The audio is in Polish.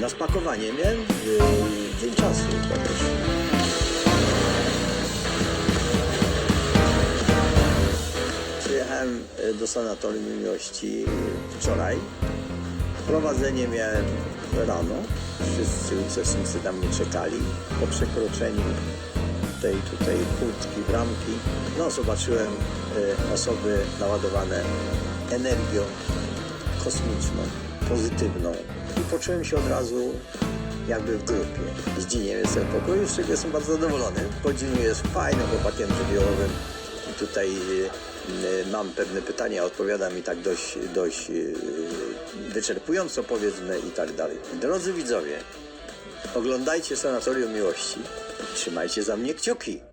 Na spakowanie miałem y, dzień czasu. Przyjechałem y, do sanatorium miłości wczoraj. Prowadzenie miałem rano. Wszyscy uczestnicy tam mnie czekali. Po przekroczeniu tej tutaj furtki, bramki, no zobaczyłem y, osoby naładowane energią kosmiczną, pozytywną i poczułem się od razu jakby w grupie. Zdziniłem jestem w pokoju, z czego jestem bardzo zadowolony. Podzinu jest fajnym chłopakiem żywiołowym i tutaj y, mam pewne pytania, odpowiada mi tak dość, dość y, wyczerpująco powiedzmy i tak dalej. Drodzy widzowie, oglądajcie Sanatorium Miłości, trzymajcie za mnie kciuki.